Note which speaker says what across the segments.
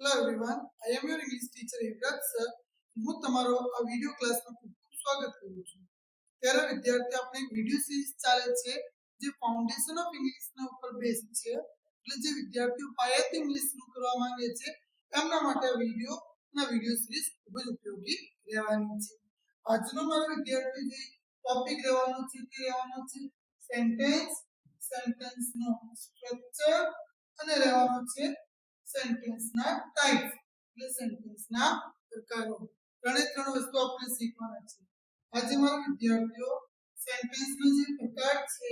Speaker 1: Hello everyone I am your English teacher Yuvraj sir હું તમારો આ વિડિયો ક્લાસમાં ખૂબ ખૂબ સ્વાગત કરું છું. ત્યારે વિદ્યાર્થી, આપણે એક વિડિયો સિરીઝ ચાલે છે, જે ફાઉન્ડેશન ઓફ ઇંગ્લિશના ઉપર બેઝ છે. એટલે જે વિદ્યાર્થીઓ પાયાથી ઇંગ્લિશ શરૂ કરવા માંગે છે, એમના માટે આ વિડિયો અને વિડિયો સિરીઝ ખૂબ જ ઉપયોગી રહેવાની છે. આજનો મારો વિદ્યાર્થી જે ટોપિક રહેવાનો છે તે રહેવાનો છે સેન્ટેન્સ સેન્ટેન્સનો સ્ટ્રક્ચર અને રહેવાનો છે સેન્ટેન્સના ટાઈપ એટલે સેન્ટેન્સના પ્રકારો ત્રણે ત્રણ વસ્તુ આપણે શીખવાના છે. આજે મારા વિદ્યાર્થીઓ સેન્ટેન્સનો જે પ્રકાર છે,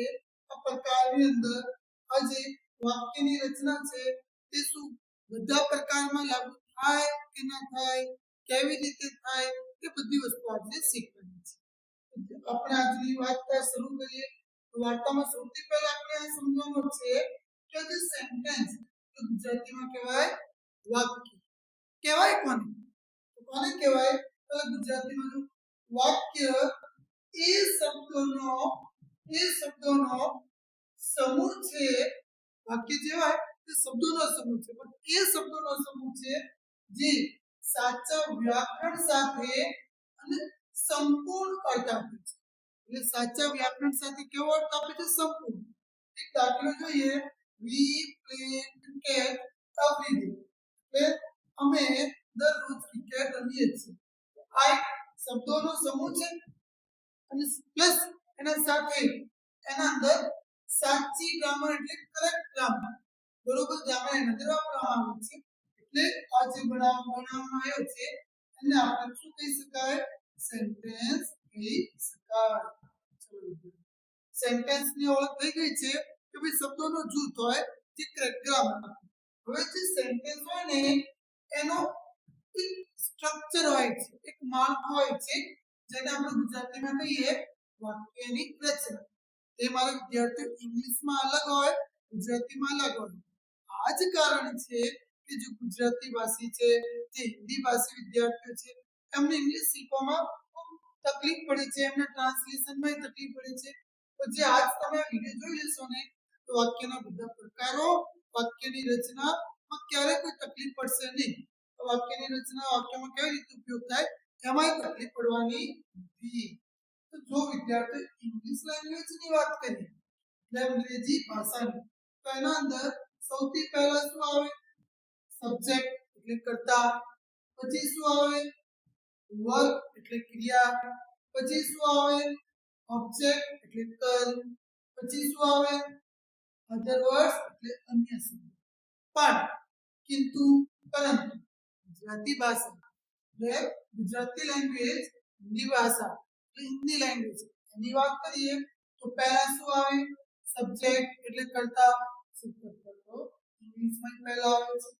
Speaker 1: આ પ્રકારની અંદર આ વાક્યની રચના છે, તે શું બધા પ્રકારમાં લાગુ થાય કે ના થાય, કેવી રીતે થાય, એ બધી વસ્તુ આજે શીખવાની છે. આપણે આજની વાર્તા શરૂ કરીએ. તો વાર્તામાં સૌથી પહેલા આપણે સમજવાનું છે કે જે સેન્ટેન્સ ગુજરાતીમાં કહેવાય વાક્ય. કહેવાય કોને? કોને કહેવાય? તો ગુજરાતીમાં વાક્ય એ શબ્દોનો એ શબ્દોનો સમૂહ છે, વાક્ય જેવાય તે શબ્દોનો સમૂહ છે. પણ એ શબ્દોનો સમૂહ છે જે સાચા વ્યાકરણ સાથે અને સંપૂર્ણ અર્થ આપે છે. એટલે સાચા વ્યાકરણ સાથે કેવો અર્થ આપે છે? સંપૂર્ણ. એક દાખલો જોઈએ. We play cricket every day. એટલે અમે દરરોજ ક્રિકેટ રમીએ છીએ. આ એક શબ્દોનો સમૂહ છે અને પ્લસ એના સાથે એના અંદર સાચી ગ્રામર એટલે કરેક્ટ ગ્રામર બરોબર? ગ્રામર અંદર વાપરવામાં આવે છે. એટલે આ જે બનાવ આવ્યો છે એને આપણે શું કહી શકાય? સેન્ટેન્સ કહી શકાય. ચલો. સેન્ટેન્સની ઓળખ થઈ ગઈ છે. કે ભાઈ શબ્દોનો જૂથ હોય જે ગ્રામર હવે જે સેન્ટેન્સ હોય ને, એનો સ્ટ્રક્ચર હોય છે, એક માળખું હોય છે, જેને આપણે ગુજરાતીમાં કહીએ વાક્યની રચના. તે મારા વિદ્યાર્થીઓ ઇંગ્લિશમાં અલગ હોય, ગુજરાતીમાં અલગ હોય. આ જ કારણ છે કે જે ગુજરાતી ભાષી છે, જે હિન્દી ભાષી વિદ્યાર્થીઓ છે, એમને ઇંગ્લિશ શીખવામાં ખૂબ તકલીફ પડે છે, એમને ટ્રાન્સલેશનમાં તકલીફ પડે છે. તો જે આજ તમે વીડિયો જોઈ લેશો ને તો વાક્યના બધા પ્રકારો વાક્યની રચનામાં ક્યારેય કોઈ તકલીફ પડશે નહીં તો વાક્યની રચના વાક્યમાં કેવી રીતે ઉપયોગ થાય એમાંય તકલીફ પડવાની નથી તો જો વિદ્યાર્થી ઇંગ્લિશ લેંગ્વેજની વાત કરીએ એટલે અંગ્રેજી ભાષાની તો એના અંદર સૌથી પહેલા શું આવે સબ્જેક્ટ એટલે કર્તા, પછી શું આવે? વર્ક એટલે ક્રિયા, પછી શું આવે? ઓબ્જેક્ટ એટલે કર્મ પછી શું આવે? અધર વર્ડ્સ એટલે અન્ય શબ્દ પણ કિંતુ પરંતુ ગુજરાતી ભાષા એટલે ગુજરાતી લેંગ્વેજ હિન્દી ભાષા એટલે હિન્દી લેંગ્વેજ એની વાત કરીએ તો પહેલા શું આવે સબ્જેક્ટ એટલે કરતા શું કરતા તો ઇંગ્લિશમાં પહેલા આવે છે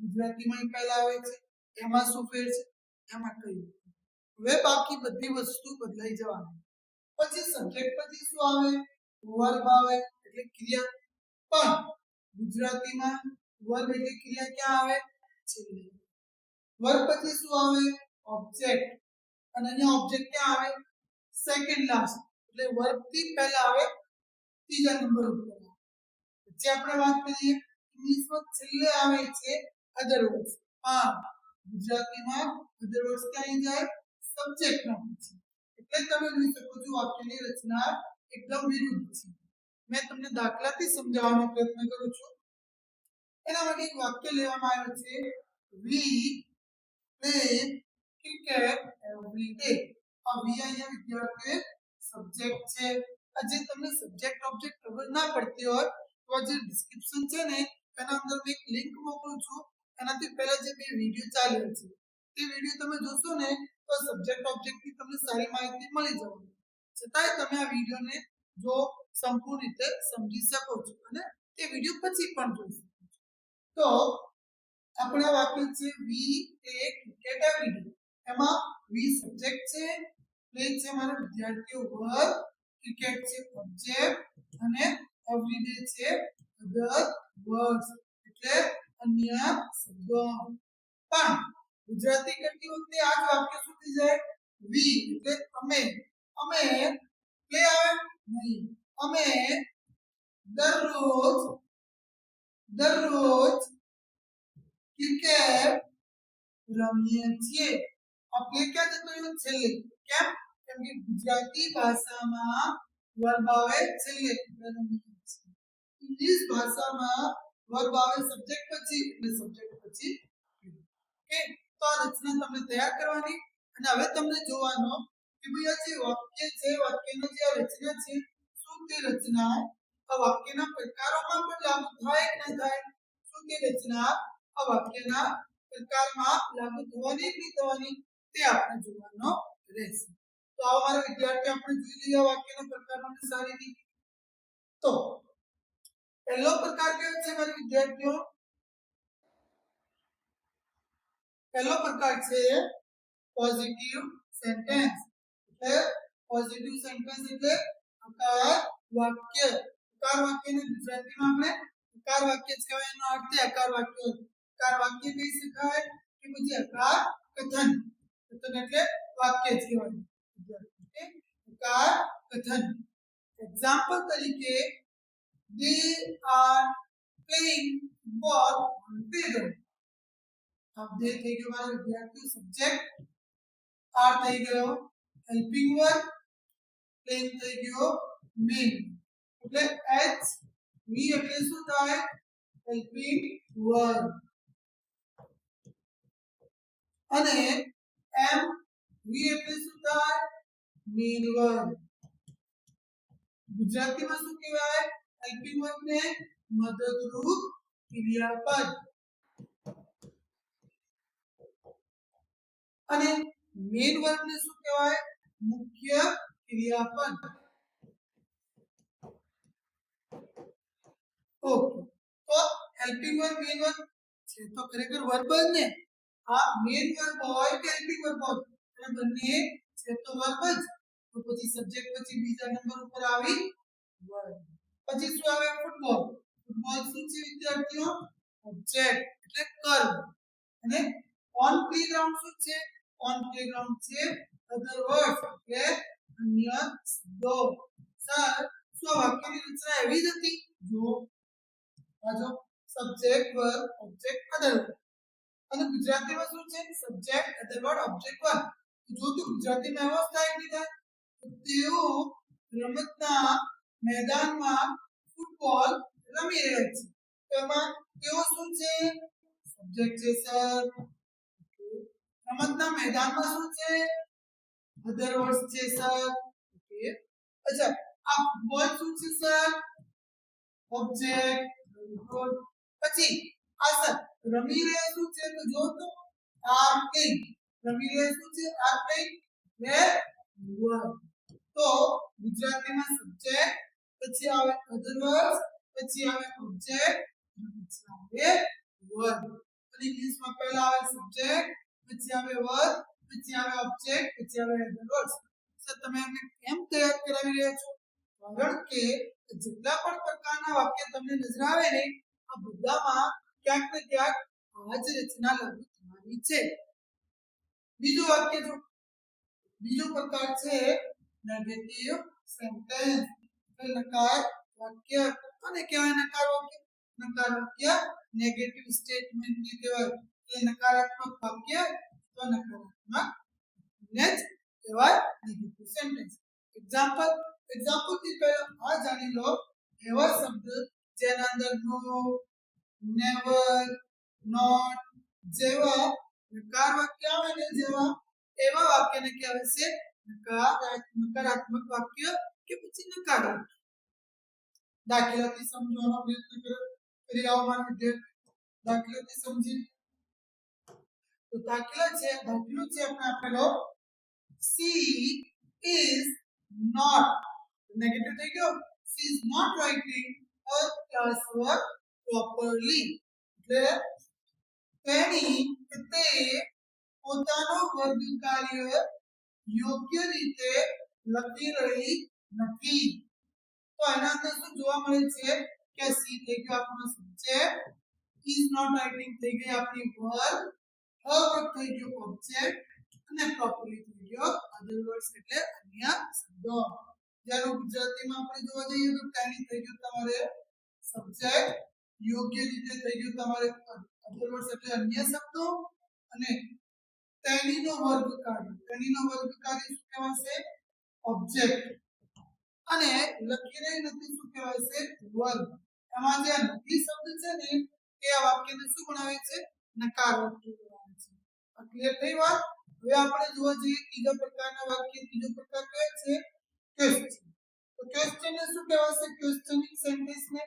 Speaker 1: ગુજરાતીમાં પહેલા આવે છે એમાં શું ફેર છે એમાં કઈ હવે બાકી બધી વસ્તુ બદલાઈ જવાની પછી સબ્જેક્ટ પછી શું આવે વર્બ આવે એટલે ક્રિયા પણ ગુજરાતીમાં વર્બ એટલે ક્રિયા ક્યાં આવે? છેલ્લે. વર્બ પછી શું આવે? ઓબ્જેક્ટ અને અહીંયા ઓબ્જેક્ટ ક્યાં આવે? સેકન્ડ લાસ્ટ એટલે વર્બથી પહેલા આવે ત્રીજા નંબર ઉપર પછી આપણે વાત કરીએ ઇંગ્લિશમાં છેલ્લે આવે છે અધર વર્ડ્સ હા ગુજરાતીમાં અધર વર્ડ્સ ક્યાં જાય? સબ્જેક્ટ ના પછી એટલે તમે જોઈ શકો છો વાક્યની રચના એકદમ વિરુદ્ધ છે. મેં તમને દાખલાથી સમજાવવાનો પ્રયત્ન કરું છું. એના માટે એક વાક્ય લેવામાં આવ્યું છે. We play cricket every day આ વી અહીંયા વિદ્યાર્થી સબ્જેક્ટ છે. આ તમને સબ્જેક્ટ ઓબ્જેક્ટ ખબર ના પડતી હોય, તો જે ડિસ્ક્રિપ્શન છે ને, એના અંદર હું એક લિંક મોકલું છું. એનાથી પહેલા જે બે વીડિયો ચાલ્યો છે, તે વીડિયો તમે જોશો ને, તો સબ્જેક્ટ ઓબ્જેક્ટની તમને સારી માહિતી મળી જવાની છતાંય તમે આ વિડીયોને જો સંપૂર્ણ રીતે સમજી શકો છો અને તે વીડિયો પછી પણ જોઈ શકો છો. તો આપણે વાક્ય છે વી પ્લે ક્રિકેટ એમાં વી સબ્જેક્ટ છે, પ્લે છે મારા વિદ્યાર્થીઓ વર્ક ક્રિકેટ છે ઓબ્જેક્ટ, અને એવરીડે છે અધર વર્ડ્સ, એટલે અન્ય શબ્દો. પણ ગુજરાતી કરતી વખતે આ જ વાક્ય થઈ જાય વી, એટલે અમે. અમે, પ્લે આવે નહીં. અમે દરરોજ દરરોજ ક્રિકેટ રમીએ છીએ આપણે ક્યાં જતો રહ્યો છેલ્લે કેમ કેમ કે ગુજરાતી ભાષામાં વર્બ આવે છેલ્લે એટલે રમીએ છીએ ઇંગ્લિશ ભાષામાં વર્બ આવે સબ્જેક્ટ પછી એટલે સબ્જેક્ટ પછી ઓકે તો આ રચના તમને તૈયાર કરવાની અને હવે તમને જોવાનો કે ભાઈ આ જે વાક્ય છે વાક્યનો જે આ રચના છે શું તે રચના આ વાક્યના પ્રકારોમાં પણ લાગુ થાય કે ન થાય? શું તે રચના આ વાક્યના પ્રકારમાં લાગુ થવાની કે થવાની તે આપણે જોવાનો રહેશે. તો આવો મારા વિદ્યાર્થી આપણે જોઈ લઈએ વાક્યના પ્રકારોને સારી રીતે. તો પહેલો પ્રકાર કયો છે મારા વિદ્યાર્થીઓ? પહેલો પ્રકાર છે પોઝિટિવ સેન્ટેન્સ એટલે પોઝિટિવ સેન્ટેન્સ એટલે આકાર વાક્ય આકાર વાક્યને ગુજરાતીમાં આપણે આકાર વાક્ય જ કહેવાય એનો અર્થ છે આકાર વાક્ય આકાર વાક્ય કહી શકાય કે પછી આકાર કથન કથન એટલે વાક્ય જ કહેવાય ઓકે આકાર કથન એક્ઝામ્પલ તરીકે they are playing ball on playground अब दे થઈ ગયો મારો વિદ્યાર્થી સબ્જેક્ટ આર થઈ ગયો હેલ્પિંગ વર્બ પ્લેઇંગ થઈ ગયો મેન એટલે એચ વી એટલે શું થાય? વર્બ અને એમ વી એટલે શું થાય? ગુજરાતીમાં શું કહેવાય? હેલ્પિંગ વર્બ ને મદદરૂપ ક્રિયાપદ. અને મેન વર્બ ને શું કહેવાય? મુખ્ય ક્રિયાપદ. ઓકે. તો હેલ્પિંગ વર્બ મેન વર્બ છે તો ખરેખર વર્બ જ ને? આ મેન વર્બ હોય કે હેલ્પિંગ વર્બ હોય? અને બંને છે તો વર્બ જ. તો પછી સબ્જેક્ટ પછી બીજા નંબર ઉપર આવી વર્બ પછી શું આવે ફૂટબોલ ફૂટબોલ શું છે વિદ્યાર્થીઓ? ઓબ્જેક્ટ એટલે કર્મ અને ઓન પ્લેગ્રાઉન્ડ શું છે? ઓન પ્લેગ્રાઉન્ડ છે અધર વર્ડ્સ એટલે અન્ય શબ્દો સર શું વાક્યની રચના એવી જ હતી જો આજો સબ્જેક્ટ વર્બ ઓબ્જેક્ટ અધર અને ગુજરાતીમાં શું છે subject other word object verb જો તો ગુજરાતીમાં એવો થાય કે તેઓ રમતના મેદાનમાં ફૂટબોલ રમી રહ્યા છે. તેમાં તેઓ શું છે? સબ્જેક્ટ છે સર રમતના મેદાનમાં શું છે? અધર વર્ડ્સ છે સર ઓકે અચ્છા આ ફૂટબોલ શું છે સર ઓબ્જેક્ટ ગુડ પછી આ સર રમી રહ્યા શું છે તો જો તો આર પ્લેઇંગ રમી છે આર તો ગુજરાતીમાં સબ્જેક્ટ પછી આવે અધર વર્ડ્સ પછી આવે ઓબ્જેક્ટ પછી આવે વર્ડ અને ઇંગ્લિશમાં પહેલા આવે સબ્જેક્ટ પછી આવે વર્બ પછી આવે ઓબ્જેક્ટ પછી આવે અધર વર્ડ્સ તમે એમને કેમ તૈયાર કરાવી રહ્યા છો? કારણ કે જેટલા પણ પ્રકારના વાક્ય તમને નજર આવે ને, આ બધામાં ક્યાંક ને ક્યાંક આ જ રચના લાગુ થવાની છે. બીજું વાક્ય જો બીજો પ્રકાર છે નેગેટિવ સેન્ટેન્સ નકાર વાક્ય અને કહેવાય નકાર વાક્ય? નકાર વાક્ય નેગેટિવ સ્ટેટમેન્ટ ને કહેવાય. એટલે નકારાત્મક વાક્ય તો નકારાત્મક ને જ કહેવાય નેગેટિવ સેન્ટેન્સ એક્ઝામ્પલ એક્ઝામ્પલથી પહેલા આ જાણી લો એવા શબ્દ જેના અંદર નો નેવર નોટ જેવા નકાર વાક્ય આવે ને જેવા એવા વાક્યને કહેવાય છે નકાર નકારાત્મક વાક્ય કે પછી નકાર વાક્ય દાખલાથી સમજવાનો પ્રયત્ન કરો ફરી આવો મારા વિદ્યાર્થી સમજી તો દાખલા છે દાખલો છે આપણે આપેલો સી is not negative થઈ ગયો she is not writing her classwork properly એટલે તેની કે તે પોતાનું વર્ગ કાર્ય યોગ્ય રીતે લખી રહી નથી। તો એના અંદર શું જોવા મળે છે કે સી થઈ ગયો આપણો સબ્જેક્ટ is not writing થઈ ગઈ આપણી વર્ગ વર્ગ થઈ ગયો ઓબ્જેક્ટ અને પ્રોપરલી થઈ ગયો અધર એટલે અન્ય શબ્દો. જ્યારે ગુજરાતીમાં આપણે જોવા જઈએ તો ટેની થઈ ગયું તમારે સબ્જેક્ટ યોગ્ય રીતે થઈ ગયું તમારે અધર એટલે અન્ય શબ્દો અને તેણીનો વર્ગ કાર્ય તેણીનો વર્ગ કાર્ય શું કહેવાશે? ઓબ્જેક્ટ અને લખી રહી નથી શું કહેવાય છે વર્ગ. એમાં જે નથી શબ્દ છે ને, એ આ વાક્યને શું ગણાવે છે? નકાર. વાક્ય ક્લિયર થઈ વાત? હવે આપણે જોવા જઈએ ત્રીજા પ્રકારના વાક્ય, ત્રીજો પ્રકાર કયો છે? ક્વેશ્ચન તો ક્વેશ્ચન ને શું કહેવાશે? ક્વેશ્ચનિંગ સેન્ટેન્સ ને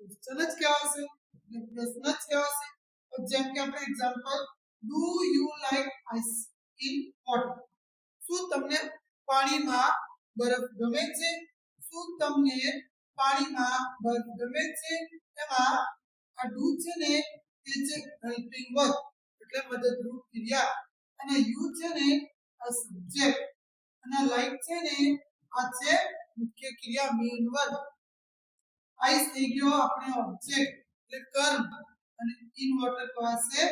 Speaker 1: ક્વેશ્ચન જ કહેવાશે એટલે પ્રશ્ન જ કહેવાશે. જેમ કે આપણે example do you like ice in water શું તમને પાણીમાં બરફ ગમે છે? શું તમને પાણીમાં બરફ ગમે છે? એમાં આ ડુ છે ને તે છે હેલ્પિંગ વર્ક એટલે મદદરૂપ ક્રિયા. અને યુ છે ને, આ સબ્જેક્ટ અને લાઈક છે ને, આ છે મુખ્ય ક્રિયા મેઇન વર્ક આઈસ થઈ ગયો આપણે ઓબ્જેક્ટ એટલે કર્મ. અને ઇન વોટર પાસે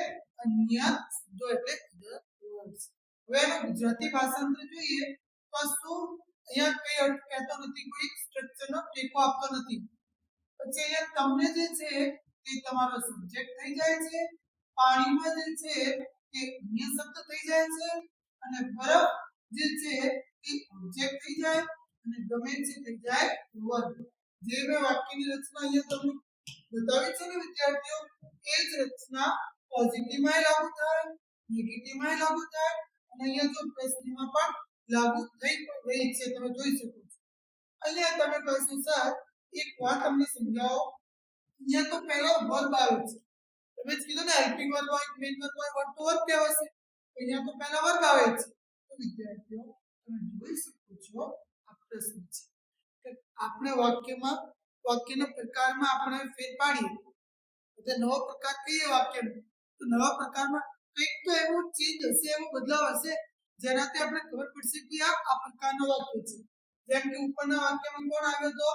Speaker 1: અન્ય શબ્દો એટલે other વર્ડ્સ હવે એનું ગુજરાતી ભાષાંતર જોઈએ તો શું અહીંયા કઈ અર્થ કહેતો નથી, કોઈ સ્ટ્રક્ચરનો ટેકો આપતો નથી. પછી અહીંયા તમને જે છે તે તમારો સબ્જેક્ટ થઈ જાય છે. પાણીમાં જે છે તે અન્ય શબ્દ થઈ જાય છે અને બરફ જે છે તે ઓબ્જેક્ટ થઈ જાય અને ગમે છે થઈ જાય વર્ગ જે મેં વાક્યની રચના અહીંયા તમને બતાવી છે ને વિદ્યાર્થીઓ, એ જ રચના પોઝિટિવમાં લાગુ થાય નેગેટિવમાં લાગુ થાય અને અહીંયા જો પ્રશ્નમાં પણ લાગુ થઈ રહી છે, તમે જોઈ શકો છો. અહીંયા તમે કહેશો, સર, એક વાત તમને સમજાવો. અહીંયા તો પહેલો વર્બ આવે છે. તમે કીધું ને હેલ્પિંગ વર્બ હોય મેઇન વર્બ હોય વર્બ તો વર્બ કહેવાય તો અહીંયા તો પહેલા વર્બ આવે છે. તો વિદ્યાર્થીઓ, તમે જોઈ શકો છો આ પ્રશ્ન છે. કે આપણે વાક્યમાં, વાક્યના પ્રકારમાં આપણે ફેર પાડીએ. એટલે નવો પ્રકાર કહીએ વાક્યનો. તો નવા પ્રકારમાં કંઈક તો એવો ચેન્જ હશે, એવો બદલાવ હશે, જેનાથી આપણે ખબર પડશે કે આ આ પ્રકારનો વાક્ય છે. જેમ કે ઉપરના વાક્યમાં કોણ આવ્યો તો?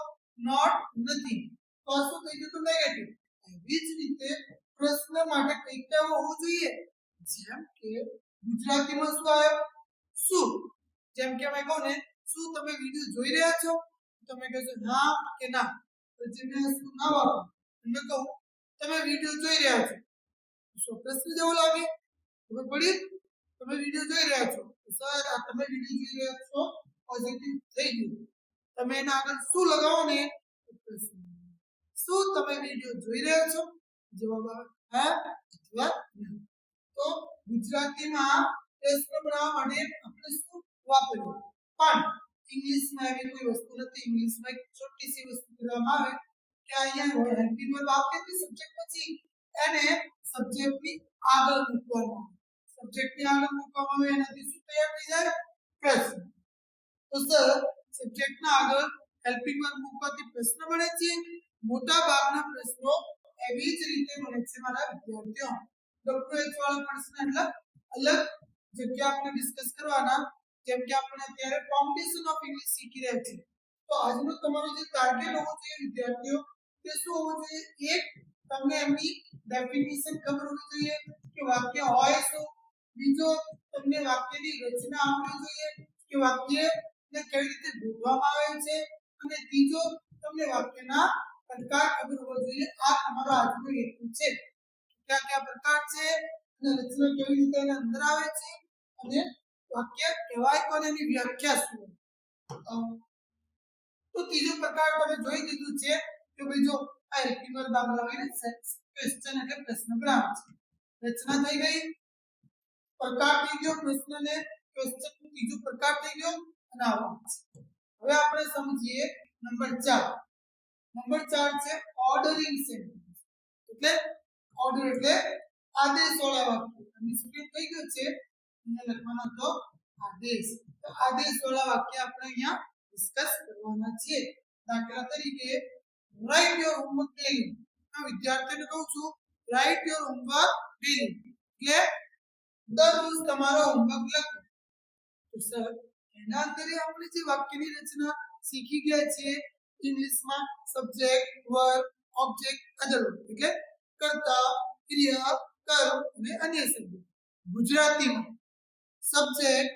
Speaker 1: નોટ નથી. તો શું થઈ ગયું તો નેગેટિવ એવી જ રીતે પ્રશ્ન માટે કંઈક તો હોવું જોઈએ. જેમ કે ગુજરાતીમાં શું આવ્યો શું? જેમ કે મેં કહું ને, શું તમે વીડિયો જોઈ રહ્યા છો? તમે કહેશો, હા કે ના? તો જેને શું ના વાપરો મેં કહું, તમે વીડિયો જોઈ રહ્યા છો. શું પ્રશ્ન જેવો લાગે? ખબર પડી? તમે વીડિયો જોઈ રહ્યા છો? સર, આ તમે વીડિયો જોઈ રહ્યા છો? પોઝિટિવ થઈ ગયું. તમે એના આગળ શું લગાવો ને? શું તમે વીડિયો જોઈ રહ્યા છો? વસ્તુ નથી. વસ્તુ કરવામાં આવે કે સબ્જેક્ટ પછી આગળ મૂકવામાં આવે. સબ્જેક્ટની આગળ મૂકવામાં આવે એનાથી શું તૈયાર થઈ જાય? પ્રશ્ન. તો સર સબ્જેક્ટના આગળ હેલ્પિંગ વર્બ મૂકવાથી પ્રશ્ન બને છે. મોટા ભાગના પ્રશ્નો એવી જ રીતે મને છે. મારા વિદ્યાર્થીઓ ડોક્ટર એચ વાળા પ્રશ્ન એટલે અલગ જગ્યા આપણે ડિસ્કસ કરવાના. જેમ કે આપણે અત્યારે ફાઉન્ડેશન ઓફ ઇંગ્લિશ શીખી રહ્યા છીએ. તો આજનો તમારો જે ટાર્ગેટ હોવો જોઈએ વિદ્યાર્થીઓ, તે શું હોવું જોઈએ? એક, તમને એમની ડેફિનેશન ખબર હોવી જોઈએ કે વાક્ય હોય શું. બીજો, તમને વાક્યની રચના આવડવી જોઈએ કે વાક્યને કેવી રીતે જોડવામાં આવે છે. અને ત્રીજો, તમને વાક્યના પ્રકાર ખબર હોવો જોઈએ. આ તમારો આજનો હેતુ છે. કયા કયા પ્રકાર છે અને રચના કેવી રીતે એના અંદર આવે છે અને વાક્ય કહેવાય કોને એની વ્યાખ્યા શું તો ત્રીજો પ્રકાર તમે જોઈ લીધું છે કે ભાઈ જો આ વર્બ આગળ આવીને ક્વેશ્ચન એટલે પ્રશ્ન બનાવે છે. રચના થઈ ગઈ પ્રકાર થઈ ગયો પ્રશ્નને ક્વેશ્ચન ત્રીજો પ્રકાર થઈ ગયો અને આવો હવે આપણે સમજીએ નંબર 4 નંબર 4 છે ઓર્ડરિંગ સેન્ટેન્સ એટલે ઓર્ડર એટલે આદેશ વાળા વાક્ય. અને સ્ક્રીન થઈ ગયો છે? એને લખવાનો તો આદેશ. તો આદેશ વાળા વાક્ય આપણે અહીંયા ડિસ્કસ કરવાના છે દાખલા તરીકે રાઇટ યોર હોમવર્ક ડેલી આ વિદ્યાર્થીઓને કહું છું રાઇટ યોર હોમવર્ક ડેલી એટલે દરરોજ તમારો હોમવર્ક લખો. તો સર, એના અંતરે આપણે જે વાક્યની રચના શીખી ગયા છીએ ઇંગ્લિશમાં સબ્જેક્ટ વર્બ ઓબ્જેક્ટ અધર એટલે કર્તા ક્રિયા કર્મ અને અન્ય શબ્દો ગુજરાતીમાં સબ્જેક્ટ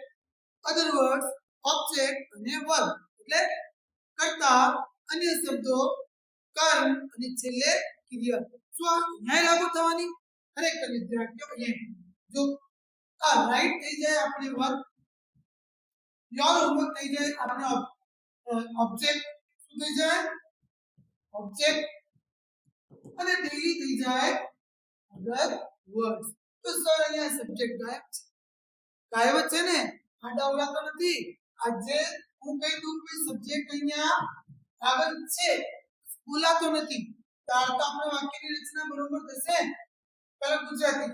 Speaker 1: અધર વર્ડ્સ ઓબ્જેક્ટ અને વર્બ એટલે કર્તા અન્ય શબ્દો કર્મ અને છેલ્લે ક્રિયા શું આ ન્યાય લાગુ થવાની ખરેખર વિદ્યાર્થીઓ અહીંયા જો આ રાઈટ થઈ જાય આપણે વર્ક યોર હોમવર્ક થઈ જાય આપણે ઓબ્જેક્ટ શું થઈ જાય? ઓબ્જેક્ટ અને ડેલી થઈ જાય અગર વર્ડ્સ તો સર અહીંયા સબ્જેક્ટ ગાયબ છે. ગાયબ છે ને? આડા ઉડા તો નથી. આજે હું કહી દઉં કે સબ્જેક્ટ અહીંયા આગળ છે? બોલાતો નથી. ત્યાર આપણે વાક્યની રચના બરોબર થશે. પહેલા ગુજરાતી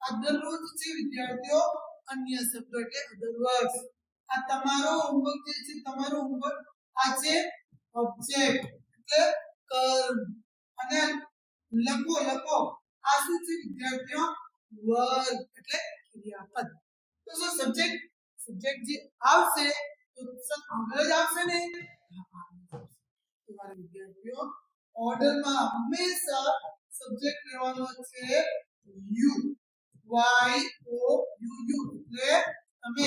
Speaker 1: આ દરરોજ છે વિદ્યાર્થીઓ અન્ય શબ્દો એટલે અધર વર્ડ્સ આ તમારો હોમવર્ક જે છે, તમારો હોમવર્ક આ છે ઓબ્જેક્ટ એટલે કર્મ અને લખો લખો. આ શું છે વિદ્યાર્થીઓ? વર્બ એટલે ક્રિયાપદ. તો શું સબ્જેક્ટ સબ્જેક્ટ જે આવશે તો સર આગળ જ આવશે ને? હા, આગળ જ આવશે. તો મારા વિદ્યાર્થીઓ ઓર્ડરમાં હંમેશા સબ્જેક્ટ લેવાનો છે you Y O U you એટલે તમે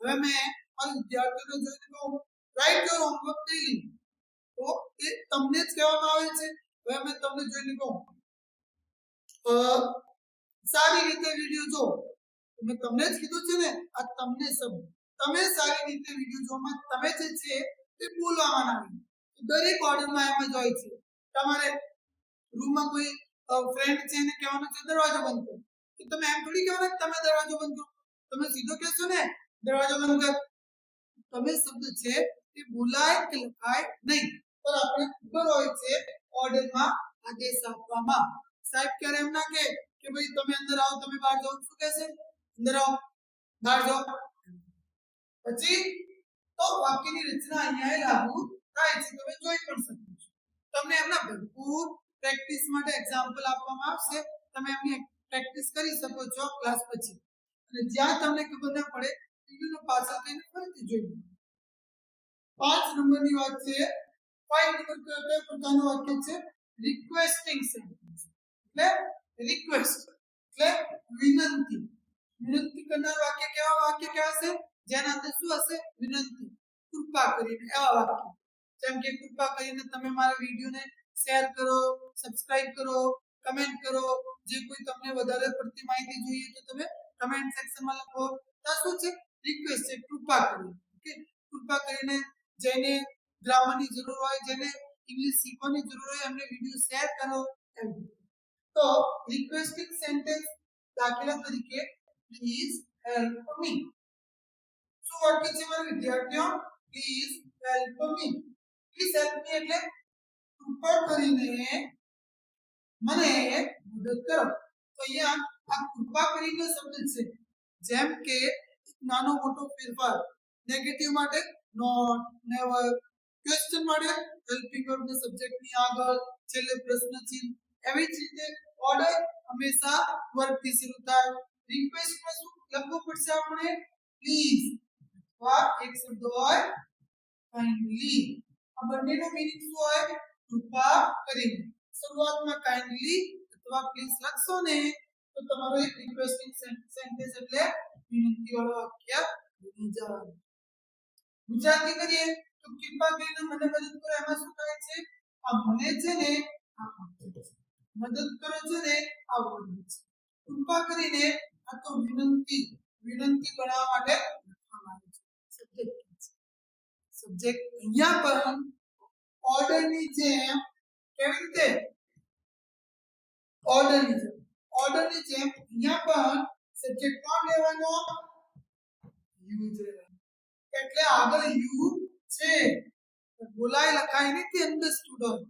Speaker 1: હવે મેં મારા વિદ્યાર્થીઓને જોઈને કહું રાઈટ યોર હોમવર્ક ડેલી તો એ તમને જ કહેવામાં આવે છે. હવે મેં તમને જોઈને કહું. સારી રીતે વીડિયો જો મેં તમને જ કીધું છે ને, આ તમને સમજ તમે સારી રીતે વીડિયો જોવામાં તમે જે છે તે બોલવામાં ના દરેક ઓર્ડરમાં એમ જ હોય છે. તમારે રૂમમાં કોઈ ફ્રેન્ડ છે એને કહેવાનું છે, દરવાજો બંધ કરો. તો તમે એમ થોડી કહેવાના તમે દરવાજો બંધ કરો. તમે સીધો કહેશો ને, દરવાજો બંધ કર. તમે શબ્દ છે તે બોલાય કે લખાય નહીં. પણ આપણે ખબર હોય છે ઓર્ડરમાં આદેશ આપવામાં. સાહેબ, ક્યારે એમ ના કે કે ભાઈ તમે અંદર આવો, તમે બહાર જાઓ, શું કહેશે અંદર આવો, બહાર જાઓ. પછી તો વાક્યની રચના અહીંયા લાગુ થાય છે, તમે જોઈ પણ શકો છો. તમને એમના ભરપૂર પ્રેક્ટિસ માટે એક્ઝામ્પલ આપવામાં આવશે. તમે એમની પ્રેક્ટિસ કરી શકો છો ક્લાસ પછી. અને જ્યાં તમને ખબર ના પડે વિડીયોનો પાછળ થઈને ફરીથી જોઈ પાંચ નંબરની વાત છે ફાઇવ નંબર કયો કયો પ્રકારનું વાક્ય છે રિક્વેસ્ટિંગ સેન્ટેન્સ એટલે રિક્વેસ્ટ એટલે વિનંતી વિનંતી કરનાર વાક્ય કેવા વાક્ય કેવા છે જેના અંદર શું હશે વિનંતી કૃપા કરીને એવા વાક્ય જેમ કે કૃપા કરીને તમે મારા વિડીયોને શેર કરો સબસ્ક્રાઇબ કરો કમેન્ટ કરો જે કોઈ તમને વધારે પડતી માહિતી જોઈએ તો તમે કમેન્ટ સેક્શનમાં લખો તો આ શું છે રિક્વેસ્ટ છે કૃપા કરીને ઓકે કૃપા કરીને જેને ગ્રામરની જરૂર હોય જેને ઇંગ્લિશ શીખવાની જરૂર હોય, એમને વીડિયો શેર કરો એમ. તો રિક્વેસ્ટિંગ સેન્ટેન્સ દાખલા તરીકે પ્લીઝ હેલ્પ મી શું વાક્ય છે મારા વિદ્યાર્થીઓ? Please help me please help me એટલે કૃપા કરીને મને મદદ કરો. તો અહીંયા આ કૃપા કરીને શબ્દ છે, જેમ કે એક નાનો મોટો ફેરફાર. નેગેટિવ માટે નોટ નેવર ક્વેશ્ચન માટે હેલ્પિંગ વર્બ ને સબ્જેક્ટની આગળ છેલ્લે પ્રશ્ન ચિહ્ન એવી જ રીતે ઓર્ડર હંમેશા વર્બથી શરૂ થાય રિક્વેસ્ટમાં શું લખવું પડશે આપણે પ્લીઝ અથવા એક શબ્દ હોય કાઇન્ડલી આ બંનેનો મીનિંગ શું હોય કૃપા કરીને શરૂઆતમાં કાઇન્ડલી અથવા પ્લીઝ લખશો ને તો તમારો એક રિક્વેસ્ટિંગ સેન્ટેન્સ એટલે વિનંતી વાળો વાક્ય બની જાય ગુજરાતી કરીએ તો કૃપા કરીને મને મદદ કરો, એમાં શું થાય છે? આ મને છે ને. મદદ કરો છે ને, આ વર્ડ છે. કૃપા કરીને આ તો વિનંતી વિનંતી બનાવવા માટે લખવામાં છે. સબ્જેક્ટ સબ્જેક્ટ અહીંયા પણ ઓર્ડરની જેમ કેવી રીતે? ઓર્ડરની જેમ. ઓર્ડરની જેમ અહીંયા પણ સબ્જેક્ટ કોણ લેવાનો? યુ જ લેવાનો. એટલે આગળ યુ છે. બોલાય લખાય નથી અન્ડરસ્ટુડ હોય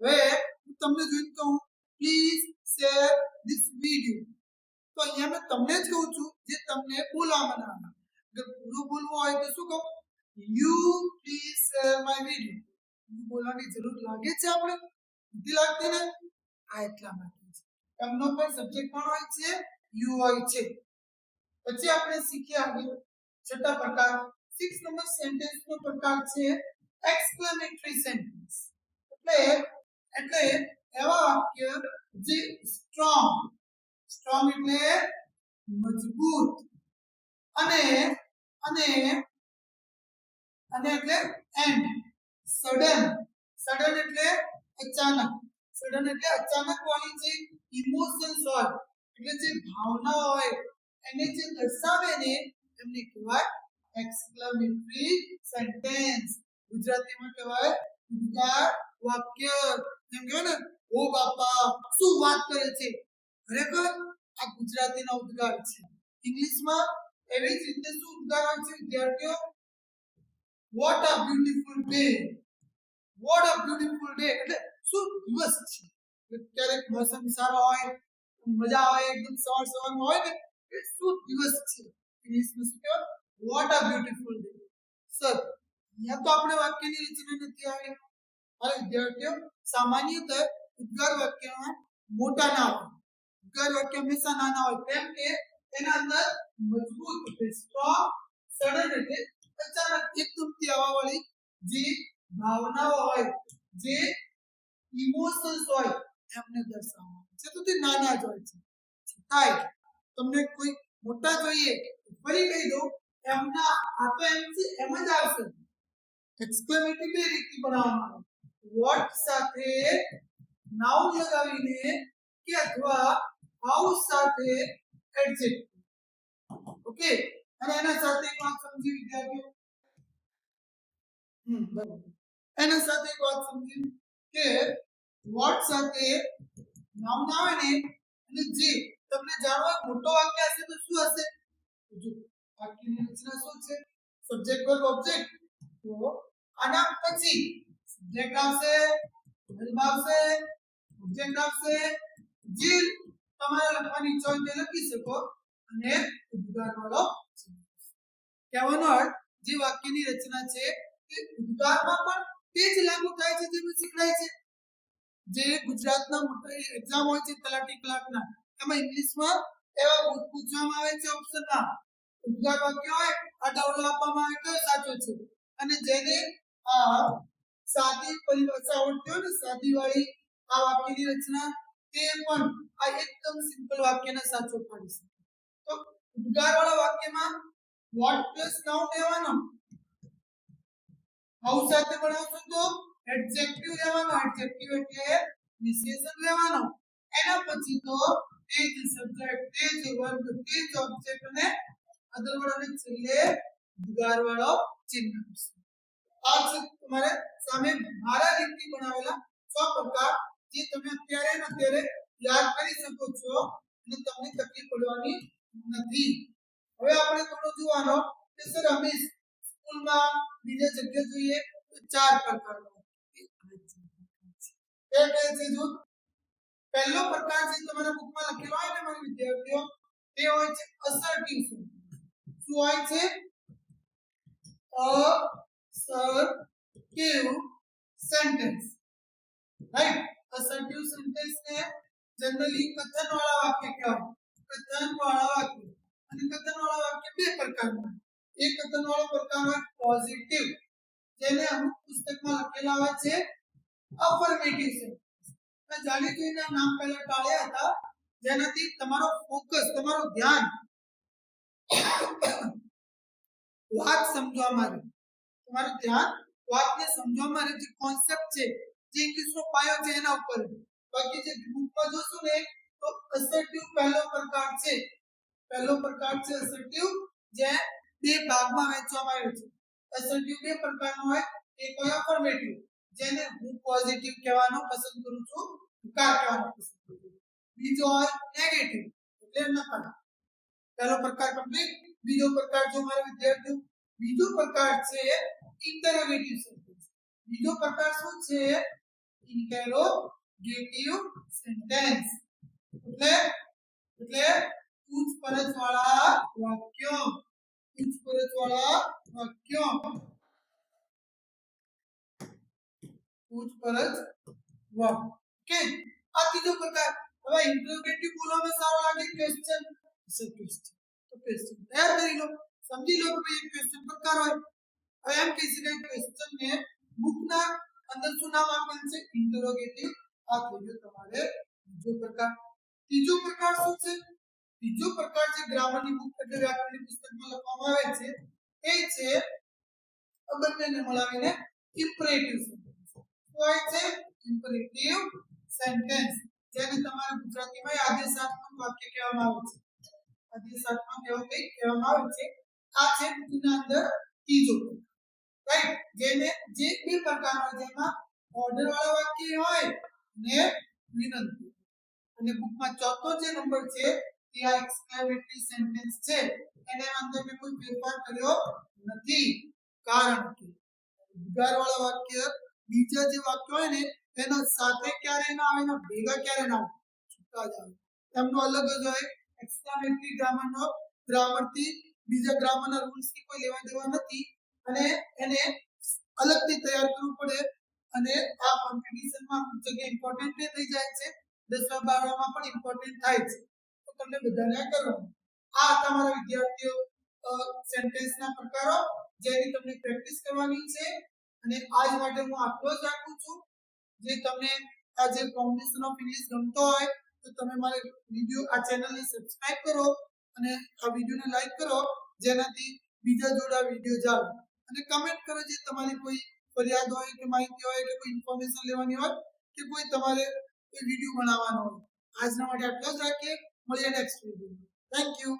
Speaker 1: હવે હું તમને જોઈને કહું પ્લીઝ શેર ધીસ વિડિયો તો અહીંયા મેં તમને જ કહું છું, જે તમને બોલવામાં ના આવે અગર પૂરું બોલવું હોય તો શું કહું? You please share my video you બોલવાની જરૂર લાગે છે આપણે? નથી લાગતી ને? આ એટલા માટે છે. એમનો પણ સબ્જેક્ટ પણ હોય છે યુ હોય છે. પછી આપણે શીખ્યા આગળ. છઠ્ઠા પ્રકાર. સિક્સ નંબર સેન્ટેન્સ નો પ્રકાર છે એક્સક્લેમેટરી સેન્ટેન્સ એટલે એટલે એવા વાક્ય જે સ્ટ્રોંગ સ્ટ્રોંગ એટલે મજબૂત. અને અને અને એટલે એન્ડ સડન સડન એટલે અચાનક. સડન એટલે અચાનક વાળી જે ઇમોશન્સ હોય, એટલે જે ભાવના હોય, એને જે દર્શાવે ને, એમને કહેવાય એક્સક્લેમેટરી સેન્ટેન્સ ગુજરાતીમાં કહેવાય ઉદ્ગાર વાક્ય. જેમ કહેવાય ને, ઓ બાપા, શું વાત કરે છે? ખરેખર આ ગુજરાતીના ઉદ્ગાર છે. ઇંગ્લિશમાં એવી જ રીતે શું ઉદ્ગાર હોય છે? વિદ્યાર્થીઓ what a beautiful day what a beautiful day એટલે શું દિવસ છે? એટલે ક્યારેક મોસમ સારો હોય, મજા આવે, એકદમ સવાર સવારમાં હોય ને, એ શું દિવસ છે? ઇંગ્લિશમાં શું કહેવાય? What a beautiful day sir અહીંયા તો આપણે વાક્યની રચના નથી આવી. મારા વિદ્યાર્થીઓ, સામાન્યતઃ ઉદ્ગાર વાક્યમાં મોટા ના હોય. ઉદ્ગાર વાક્ય હંમેશા નાના હોય. કેમ કે એના અંદર મજબૂત સ્ટ્રોંગ સડન એટલે અચાનક એકદમથી આવવા વાળી જે ભાવનાઓ હોય, જે ઇમોશન્સ હોય, એમને દર્શાવવા છે. તો તે નાના જ હોય છે. છતાંય, તમને કોઈ મોટા જોઈએ ફરી કહી દઉં એમના આ તો એમ જ આવશે. એક્સક્લેમેટિવ બે રીતથી બનાવવામાં વોટ સાથે નાઉન લગાવીને કે અથવા હાઉસ સાથે એડજેક્ટિવ ઓકે અને એના સાથે એક વાત સમજી વિદ્યાર્થીઓ? એના સાથે એક વાત સમજી કે વોટ સાથે નાઉન આવે ને અને જે તમને જાણવા મોટો વાક્ય હશે તો શું હશે? વાક્યની રચના શું છે? સબ્જેક્ટ વર્બ ઓબ્જેક્ટ તો આના પછી સબ્જેક્ટ આવશે વર્બ આવશે ઓબ્જેક્ટ આવશે જે તમારે લખવાની હોય તે લખી શકો અને ઉદ્ગાર વાળો કહેવાનો અર્થ, જે વાક્યની રચના છે તે ઉદ્ગારમાં પણ તે જ લાગુ થાય છે જે શીખડાય છે. જે ગુજરાતના મોટા એક્ઝામ હોય છે તલાટી ક્લાર્કના, એમાં ઇંગ્લિશમાં એવા પૂછ- પૂછવામાં આવે છે ઓપ્શનમાં ઉદ્ગાર વાક્ય હોય? આ ડાઉલો આપવામાં આવે કયો સાચો છે. અને જેને આ સાદી પરિભાષા આવડતી હોય ને સાદી વાળી આ વાક્યની રચના, તે પણ આ એકદમ સિમ્પલ વાક્યને સાચો પાડી શકે. તો ઉદ્ગાર વાળા વાક્યમાં વોટ પ્લસ નાઉન લેવાનો હાઉ સાથે બનાવશો તો એડજેક્ટિવ લેવાનો એડજેક્ટિવ એટલે વિશેષણ લેવાનો એના પછી તો તે જ સબ્જેક્ટ તે જ વર્ગ, તે જ ઓબ્જેક્ટ અને વર્ડ અને છેલ્લે ઉદ્ગાર વાળો ચિહ્ન આવશે સામે મારા રીતથી બનાવેલા છ પ્રકાર જે તમે અત્યારે ને અત્યારે યાદ કરી શકો છો અને તમને તકલીફ પડવાની નથી. હવે આપણે થોડું જોવાનો કે સર અમે સ્કૂલમાં બીજા જગ્યા જોઈએ તો ચાર પ્રકારનો એ કહે છે જો પહેલો પ્રકાર જે તમારા બુકમાં લખેલો હોય ને મારા વિદ્યાર્થીઓ, તે હોય છે અસર્ટિવ શું હોય છે? assertive sentence. Right? assertive sentence ને જનરલી કથન વાળા વાક્ય કહેવાય. કથન વાળા વાક્ય. અને કથન વાળા વાક્ય બે પ્રકારના. એક કથન વાળો પ્રકાર હોય પોઝિટિવ જેને અમુક પુસ્તકમાં લખેલા હોય છે અફર્મેટિવ સેન્ટેન્સ મેં જાણી જોઈને નામ પહેલા ટાળ્યા હતા. જેનાથી તમારો ફોકસ તમારું ધ્યાન વાત સમજવામાં રહે તમારું ધ્યાન વાતને સમજવામાં રહે જે કોન્સેપ્ટ છે, જે ઇંગ્લિશનો પાયો છે એના ઉપર. બાકી જે ગ્રુપમાં જોશું ને, તો અસર્ટિવ પહેલો પ્રકાર છે. પહેલો પ્રકાર છે અસર્ટિવ જે બે ભાગમાં વહેંચવામાં આવ્યો છે. અસર્ટિવ બે પ્રકારનો હોય એક હોય અફર્મેટિવ જેને હું પોઝિટિવ કહેવાનો પસંદ કરું છું કાર કહેવાનો પસંદ કરું છું. બીજો હોય નેગેટિવ એટલે નકારા પહેલો પ્રકાર કમ્પ્લીટ બીજો પ્રકાર જો મારા વિદ્યાર્થીઓ બીજો પ્રકાર છે ઇન્ટરોગેટિવ સેન્ટેન્સ બીજો પ્રકાર શું છે ઇન્ટેરોગેટિવ સેન્ટેન્સ એટલે એટલે પૂછપરછ વાળા વાક્યો પૂછપરછ વાળા વાક્યો પૂછપરછ વાક્ય ઓકે આ ત્રીજો પ્રકાર હવે ઇન્ટરોગેટિવ બોલવામાં સારો લાગે ક્વેશ્ચન સર ક્વેશ્ચન તો ક્વેશ્ચન તૈયાર કરી લો. સમજી લો કે ભાઈ ક્વેશ્ચન પ્રકાર હોય. હવે એમ કહી શકાય ક્વેશ્ચન ને બુકના અંદર શું નામ આપેલ છે? ઇન્ટરોગેટિવ આ થઈ તમારે બીજો પ્રકાર, ત્રીજો પ્રકાર શું છે? ત્રીજો પ્રકાર જે ગ્રામરની બુક એટલે વ્યાકરણની પુસ્તકમાં લખવામાં આવે છે, એ છે બંનેને મળાવીને? ઇમ્પરેટિવ સેન્ટેન્સ હોય છે? ઇમ્પરેટિવ સેન્ટેન્સ જેને તમારા ગુજરાતીમાં આદેશાત્મક વાક્ય કહેવામાં આવે છે. આદેશાત્મક એવું કંઈક કહેવામાં આવે છે? આ છે બુકના અંદર ત્રીજો રાઈટ જેને જે બે પ્રકારનો જેમાં ઓર્ડર વાળા વાક્ય હોય ને વિનંતી. અને બુકમાં ચોથો જે નંબર છે, તે આ એક્સક્લેમેટરી સેન્ટેન્સ છે. એને અંદર મેં કોઈ ફેરફાર કર્યો નથી. કારણ કે ઉદ્ગાર વાળા વાક્ય બીજા જે વાક્ય હોય ને એના સાથે ક્યારે ના આવે ભેગા ક્યારે ના આવે છૂટા જ આવે. એમનો અલગ જ હોય. એક્સક્લેમેટરી ગ્રામરનો ગ્રામરથી બીજા ગ્રામરના રૂલ્સથી કોઈ લેવા દેવા નથી. અને એને અલગથી તૈયાર કરવું પડે અને આ કોમ્પિટિશનમાં અમુક જગ્યાએ ઇમ્પોર્ટન્ટ થઈ જાય છે. દસમા, બારમામાં પણ ઇમ્પોર્ટન્ટ થાય છે. તો તમને બધાને કરવાનું. આ તમારા વિદ્યાર્થીઓ સેન્ટેન્સના પ્રકારો જેની તમને પ્રેક્ટિસ કરવાની છે. અને આજ માટે હું આટલો જ રાખું છું. જે તમને આ જે કોમ્બિનેશન ઓફ ઇંગ્લિશ ગમતો હોય તો તમે મારે વીડિયો આ ચેનલને સબસ્ક્રાઇબ કરો અને આ વિડીયોને લાઈક કરો, જેનાથી બીજા જોડે વિડિયો જાય અને કમેન્ટ કરો જે તમારી કોઈ ફરિયાદ હોય કે માહિતી હોય કે કોઈ ઇન્ફોર્મેશન લેવાની હોય કે કોઈ તમારે કોઈ વીડિયો બનાવવાનો હોય. આજના માટે આટલો જ રાખીએ. મળીએ નેક્સ્ટ વીડિયો થેન્ક યુ